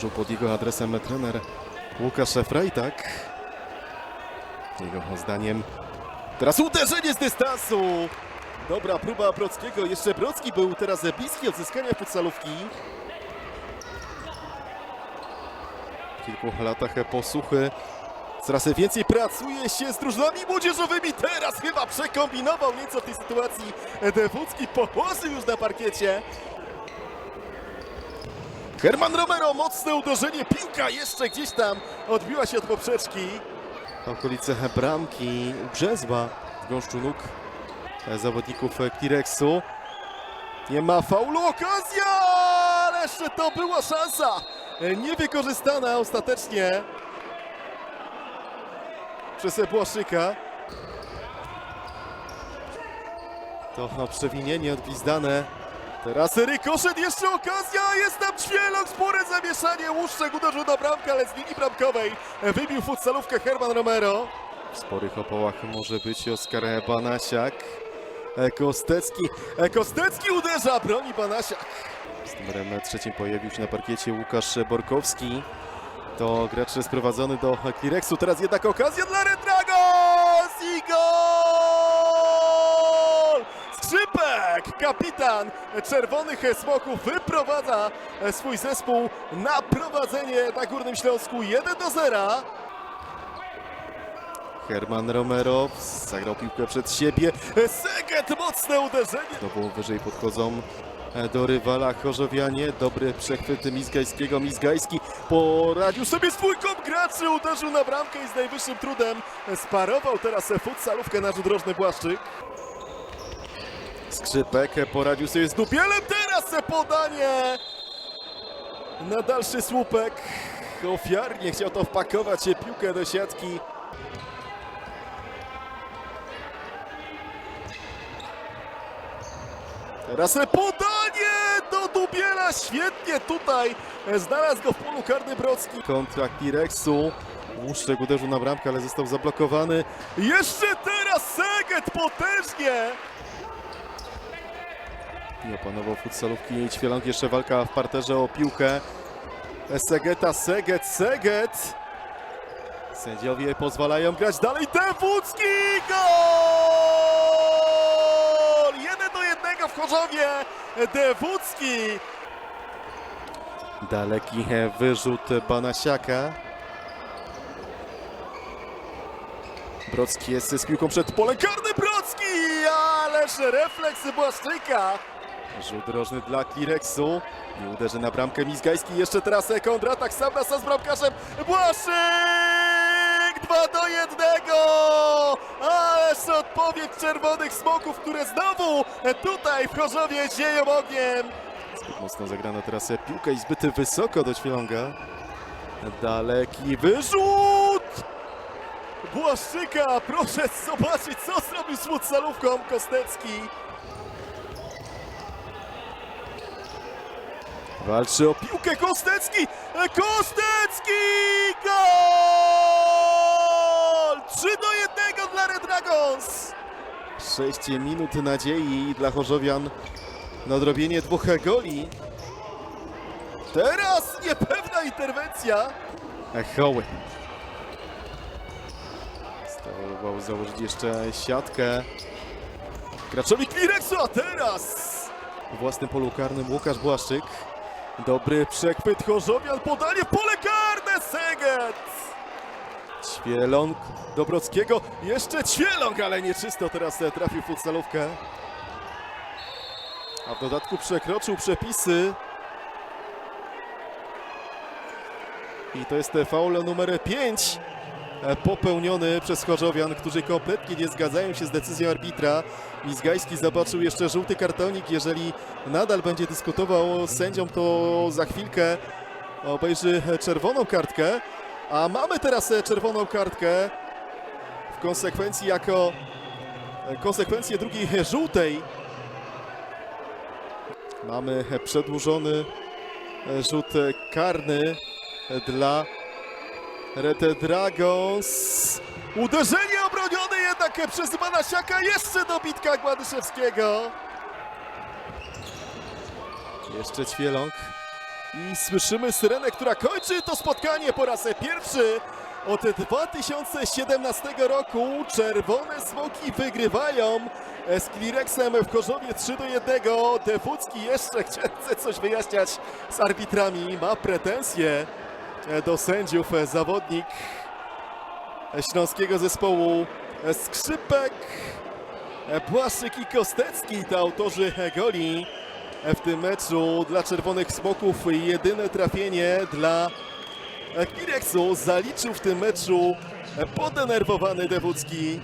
powtórzył pod jego adresem trener Łukasz Frejtak. Jego zdaniem teraz uderzenie z dystansu. Dobra próba Brockiego. Jeszcze Brocki był teraz bliski odzyskania futsalówki. W kilku latach posłuchy coraz więcej pracuje się z drużynami młodzieżowymi. Teraz chyba przekombinował nieco w tej sytuacji. Dewódzki położył już na parkiecie. Herman Romero, mocne uderzenie, piłka jeszcze gdzieś tam odbiła się od poprzeczki. Okolice bramki Brzezła w gąszczu nóg zawodników Kirexu. Nie ma faulu, okazja, ale jeszcze to była szansa. Niewykorzystana ostatecznie przez Błaszczyka. To przewinienie odgwizdane. Teraz rykoszet, jeszcze okazja, jest tam ćwielok, spore zamieszanie, Łuszczek uderzył na bramkę, ale z linii bramkowej wybił futsalówkę Herman Romero. W sporych opołach może być Oskar Banasiak. Kostecki, Kostecki uderza, broni Banasiak. Z numerem trzecim pojawił się na parkiecie Łukasz Borkowski. To gracz sprowadzony do Klirexu, teraz jednak okazja dla Red Dragons i gol! Kapitan Czerwonych Smoków wyprowadza swój zespół na prowadzenie na Górnym Śląsku 1 do 0. Herman Romero zagrał piłkę przed siebie. Seget, mocne uderzenie. Znowu wyżej podchodzą do rywala Chorzowianie. Dobry przechwyt Mizgajskiego. Mizgajski poradził sobie z dwójką graczy, uderzył na bramkę i z najwyższym trudem sparował teraz futsalówkę nasz drożny Błaszczyk. Skrzypek poradził sobie z Dubielem, teraz podanie na dalszy słupek. Ofiarnie chciał to wpakować piłkę do siatki. Teraz podanie do Dubiela, świetnie tutaj znalazł go w polu karny Brocki. Kontra Kirexu, Łuszczek uderzył na bramkę, ale został zablokowany. Jeszcze teraz Seget potężnie! Nie opanował futsalówki i jeszcze walka w parterze o piłkę. Segeta, Seget, Seget! Sędziowie pozwalają grać dalej, Dewódzki! Gol! Jeden do jednego w Chorzowie, Dewódzki! Daleki wyrzut Banasiaka. Brocki jest z piłką przed pole karny Brocki! Ależ refleks Błaszczyka! Rzut drożny dla Klirexu. I uderzy na bramkę Mizgajski. Jeszcze teraz kontratak sam z bramkarzem. Błaszczyk! 2 do 1! Ależ odpowiedź czerwonych smoków, które znowu tutaj w Chorzowie zieją ogniem. Zbyt mocno zagrano teraz piłkę i zbyt wysoko do Ćwieląga. Daleki wyrzut! Błaszczyka, proszę zobaczyć, co zrobił z futsalówką Kostecki. Walczy o piłkę Kostecki! Kostecki! Gol! 3 do 1 dla Red Dragons! 6 minut nadziei dla Chorzowian na odrobienie dwóch goli. Teraz niepewna interwencja. Hoły. Próbował założyć jeszcze siatkę. Graczowi Klirexu, a teraz w własnym polu karnym Łukasz Błaszczyk. Dobry przechwyt Chorzowian, podanie pole karne, Seget! Ćwieląg do Brockiego, jeszcze Ćwieląg, ale nieczysto teraz trafił w futsalówkę. A w dodatku przekroczył przepisy. I to jest faul numer 5 popełniony przez Chorzowian, którzy kompletnie nie zgadzają się z decyzją arbitra. Mizgajski zobaczył jeszcze żółty kartonik. Jeżeli nadal będzie dyskutował z sędzią, to za chwilkę obejrzy czerwoną kartkę. A mamy teraz czerwoną kartkę w konsekwencji jako konsekwencję drugiej żółtej. Mamy przedłużony rzut karny dla Red Dragons. Uderzenie obronione jednak przez Banasiaka. Jeszcze dobitka Gładyszewskiego. Jeszcze Ćwieląg. I słyszymy syrenę, która kończy to spotkanie po raz pierwszy od 2017 roku. Czerwone Smoki wygrywają z Klirexem w Korzowie 3 do 1. Defucki jeszcze chce coś wyjaśniać z arbitrami. Ma pretensje do sędziów zawodnik śląskiego zespołu Skrzypek, Błaszczyk i Kostecki to autorzy goli w tym meczu dla Czerwonych Smoków. Jedyne trafienie dla Kireksu zaliczył w tym meczu podenerwowany Dewucki.